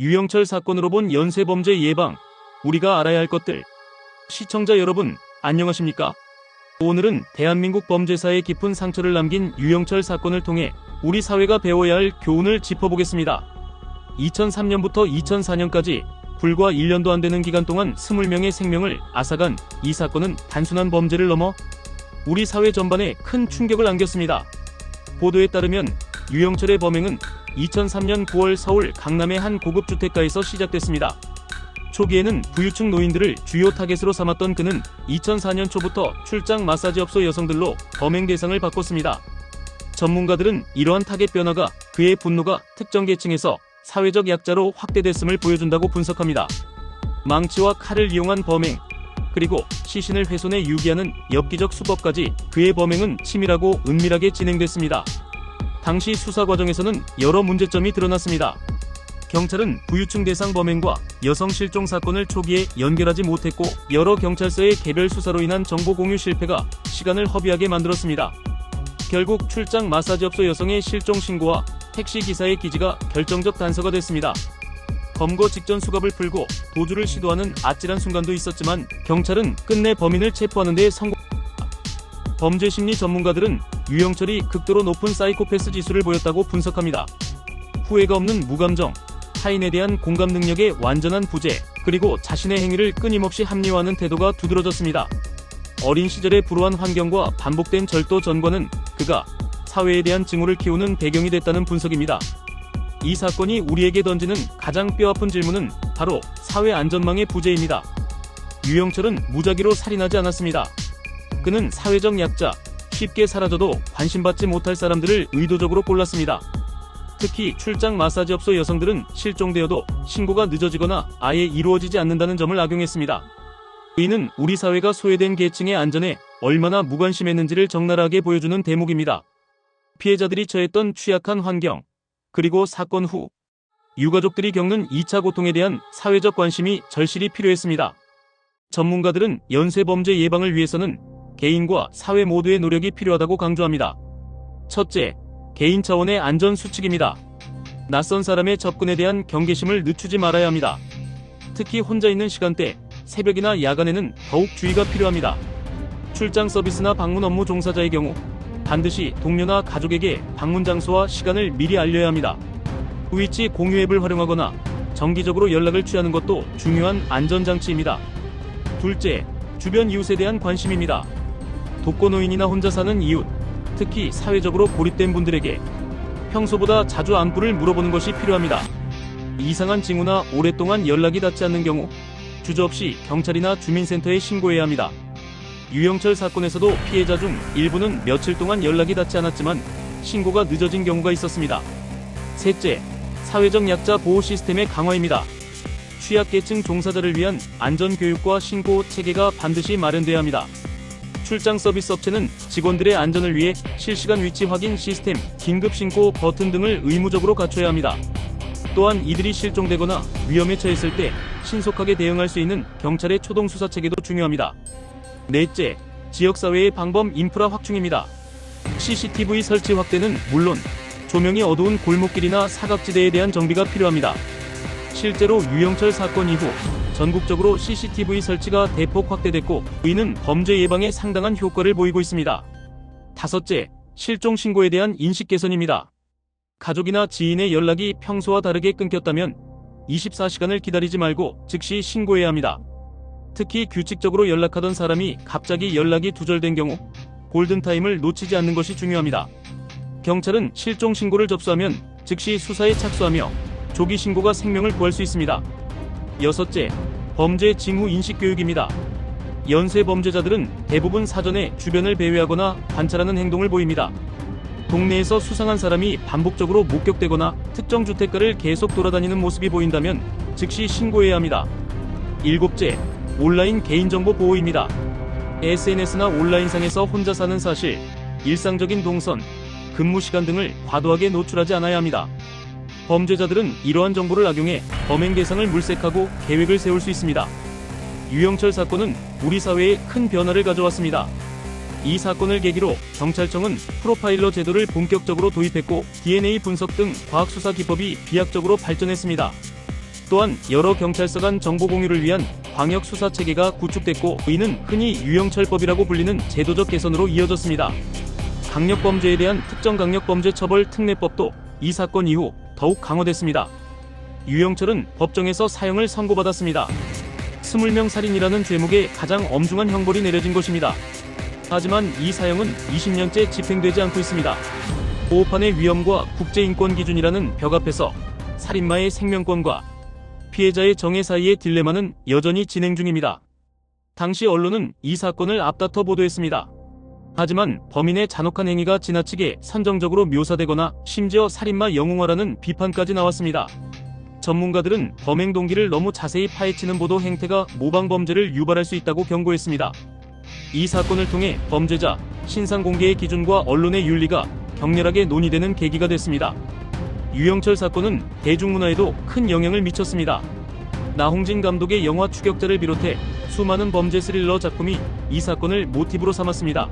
유영철 사건으로 본 연쇄범죄 예방, 우리가 알아야 할 것들. 시청자 여러분, 안녕하십니까? 오늘은 대한민국 범죄사에 깊은 상처를 남긴 유영철 사건을 통해 우리 사회가 배워야 할 교훈을 짚어보겠습니다. 2003년부터 2004년까지 불과 1년도 안 되는 기간 동안 20명의 생명을 앗아간 이 사건은 단순한 범죄를 넘어 우리 사회 전반에 큰 충격을 안겼습니다. 보도에 따르면 유영철의 범행은 2003년 9월 서울 강남의 한 고급 주택가에서 시작됐습니다. 초기에는 부유층 노인들을 주요 타겟으로 삼았던 그는 2004년 초부터 출장 마사지 업소 여성들로 범행 대상을 바꿨습니다. 전문가들은 이러한 타겟 변화가 그의 분노가 특정 계층에서 사회적 약자로 확대됐음을 보여준다고 분석합니다. 망치와 칼을 이용한 범행, 그리고 시신을 훼손해 유기하는 엽기적 수법까지 그의 범행은 치밀하고 은밀하게 진행됐습니다. 당시 수사 과정에서는 여러 문제점이 드러났습니다. 경찰은 부유층 대상 범행과 여성 실종 사건을 초기에 연결하지 못했고 여러 경찰서의 개별 수사로 인한 정보 공유 실패가 시간을 허비하게 만들었습니다. 결국 출장 마사지업소 여성의 실종 신고와 택시 기사의 기지가 결정적 단서가 됐습니다. 검거 직전 수갑을 풀고 도주를 시도하는 아찔한 순간도 있었지만 경찰은 끝내 범인을 체포하는 데 성공. 범죄 심리 전문가들은 유영철이 극도로 높은 사이코패스 지수를 보였다고 분석합니다. 후회가 없는 무감정, 타인에 대한 공감 능력의 완전한 부재, 그리고 자신의 행위를 끊임없이 합리화하는 태도가 두드러졌습니다. 어린 시절의 불우한 환경과 반복된 절도 전과는 그가 사회에 대한 증오를 키우는 배경이 됐다는 분석입니다. 이 사건이 우리에게 던지는 가장 뼈아픈 질문은 바로 사회 안전망의 부재입니다. 유영철은 무작위로 살인하지 않았습니다. 그는 사회적 약자, 쉽게 사라져도 관심받지 못할 사람들을 의도적으로 골랐습니다. 특히 출장 마사지 업소 여성들은 실종되어도 신고가 늦어지거나 아예 이루어지지 않는다는 점을 악용했습니다. 이는 우리 사회가 소외된 계층의 안전에 얼마나 무관심했는지를 적나라하게 보여주는 대목입니다. 피해자들이 처했던 취약한 환경, 그리고 사건 후 유가족들이 겪는 2차 고통에 대한 사회적 관심이 절실히 필요했습니다. 전문가들은 연쇄범죄 예방을 위해서는 개인과 사회 모두의 노력이 필요하다고 강조합니다. 첫째, 개인 차원의 안전 수칙입니다. 낯선 사람의 접근에 대한 경계심을 늦추지 말아야 합니다. 특히 혼자 있는 시간대, 새벽이나 야간에는 더욱 주의가 필요합니다. 출장 서비스나 방문 업무 종사자의 경우 반드시 동료나 가족에게 방문 장소와 시간을 미리 알려야 합니다. 위치 공유 앱을 활용하거나 정기적으로 연락을 취하는 것도 중요한 안전장치입니다. 둘째, 주변 이웃에 대한 관심입니다. 독거노인이나 혼자 사는 이웃, 특히 사회적으로 고립된 분들에게 평소보다 자주 안부를 물어보는 것이 필요합니다. 이상한 징후나 오랫동안 연락이 닿지 않는 경우 주저없이 경찰이나 주민센터에 신고해야 합니다. 유영철 사건에서도 피해자 중 일부는 며칠 동안 연락이 닿지 않았지만 신고가 늦어진 경우가 있었습니다. 셋째, 사회적 약자 보호 시스템의 강화입니다. 취약계층 종사자를 위한 안전교육과 신고 체계가 반드시 마련돼야 합니다. 출장 서비스 업체는 직원들의 안전을 위해 실시간 위치 확인 시스템, 긴급 신고 버튼 등을 의무적으로 갖춰야 합니다. 또한 이들이 실종되거나 위험에 처했을 때 신속하게 대응할 수 있는 경찰의 초동 수사 체계도 중요합니다. 넷째, 지역사회의 방범 인프라 확충입니다. CCTV 설치 확대는 물론 조명이 어두운 골목길이나 사각지대에 대한 정비가 필요합니다. 실제로 유영철 사건 이후 전국적으로 CCTV 설치가 대폭 확대됐고 이는 범죄 예방에 상당한 효과를 보이고 있습니다. 다섯째, 실종 신고에 대한 인식 개선입니다. 가족이나 지인의 연락이 평소와 다르게 끊겼다면 24시간을 기다리지 말고 즉시 신고해야 합니다. 특히 규칙적으로 연락하던 사람이 갑자기 연락이 두절된 경우 골든타임을 놓치지 않는 것이 중요합니다. 경찰은 실종 신고를 접수하면 즉시 수사에 착수하며 조기 신고가 생명을 구할 수 있습니다. 여섯째, 범죄 징후 인식 교육입니다. 연쇄 범죄자들은 대부분 사전에 주변을 배회하거나 관찰하는 행동을 보입니다. 동네에서 수상한 사람이 반복적으로 목격되거나 특정 주택가를 계속 돌아다니는 모습이 보인다면 즉시 신고해야 합니다. 일곱째, 온라인 개인정보 보호입니다. SNS나 온라인상에서 혼자 사는 사실, 일상적인 동선, 근무 시간 등을 과도하게 노출하지 않아야 합니다. 범죄자들은 이러한 정보를 악용해 범행 대상을 물색하고 계획을 세울 수 있습니다. 유영철 사건은 우리 사회에 큰 변화를 가져왔습니다. 이 사건을 계기로 경찰청은 프로파일러 제도를 본격적으로 도입했고 DNA 분석 등 과학 수사 기법이 비약적으로 발전했습니다. 또한 여러 경찰서 간 정보 공유를 위한 광역 수사 체계가 구축됐고 이는 흔히 유영철법이라고 불리는 제도적 개선으로 이어졌습니다. 강력범죄에 대한 특정 강력범죄 처벌 특례법도 이 사건 이후 더욱 강화됐습니다. 유영철은 법정에서 사형을 선고받았습니다. 20명 살인이라는 제목의 가장 엄중한 형벌이 내려진 것입니다. 하지만 이 사형은 20년째 집행되지 않고 있습니다. 보호판의 위험과 국제인권 기준이라는 벽 앞에서 살인마의 생명권과 피해자의 정의 사이의 딜레마는 여전히 진행 중입니다. 당시 언론은 이 사건을 앞다퉈 보도했습니다. 하지만 범인의 잔혹한 행위가 지나치게 선정적으로 묘사되거나 심지어 살인마 영웅화라는 비판까지 나왔습니다. 전문가들은 범행 동기를 너무 자세히 파헤치는 보도 행태가 모방 범죄를 유발할 수 있다고 경고했습니다. 이 사건을 통해 범죄자, 신상 공개의 기준과 언론의 윤리가 격렬하게 논의되는 계기가 됐습니다. 유영철 사건은 대중문화에도 큰 영향을 미쳤습니다. 나홍진 감독의 영화 추격자를 비롯해 수많은 범죄 스릴러 작품이 이 사건을 모티브로 삼았습니다.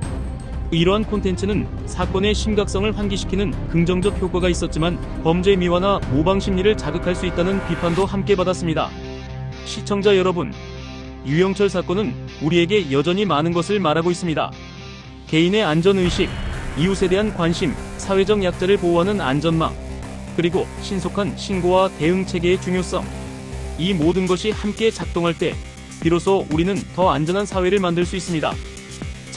이러한 콘텐츠는 사건의 심각성을 환기시키는 긍정적 효과가 있었지만 범죄 미화나 모방 심리를 자극할 수 있다는 비판도 함께 받았습니다. 시청자 여러분, 유영철 사건은 우리에게 여전히 많은 것을 말하고 있습니다. 개인의 안전의식, 이웃에 대한 관심, 사회적 약자를 보호하는 안전망, 그리고 신속한 신고와 대응 체계의 중요성. 이 모든 것이 함께 작동할 때 비로소 우리는 더 안전한 사회를 만들 수 있습니다.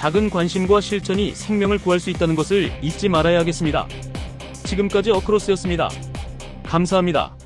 작은 관심과 실천이 생명을 구할 수 있다는 것을 잊지 말아야 하겠습니다. 지금까지 어크로스였습니다. 감사합니다.